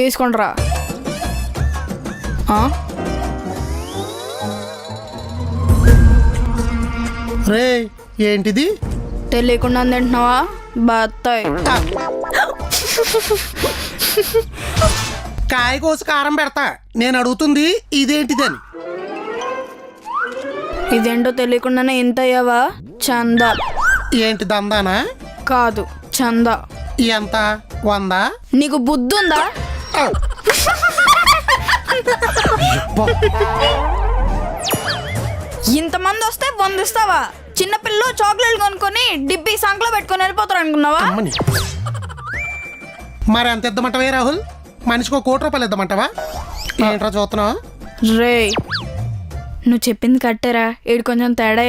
తీసుకుండ్రా? రే ఏంటిది? తెలియకుండా తింటున్నావా? బత్తాయి. కాయ కోసి కారం పెడతా. నేను అడుగుతుంది ఇదేంటిదని. ఇదేంటో తెలియకుండానే ఇంత అయ్యావా చంద. ఏంటి దందానా? కాదు చంద. ఎంత? వందా? నీకు బుద్ధి ఉందా ఇంతమంది వస్తే వందిస్తావా? చిన్నపిల్లలు చాక్లెట్ కొనుక్కొని డిబ్బి సంకలో పెట్టుకొని వెళ్ళిపోతారు అనుకున్నావా? మరి ఎంత ఇద్దామంటావే రాహుల్? మనిషికి ఒక కోటి రూపాయలు ఇద్దామంటావా ఏంట్రా చూస్తున్నావు? రే నువ్వు చెప్పింది కట్టారా ఈడు కొంచెం తేడా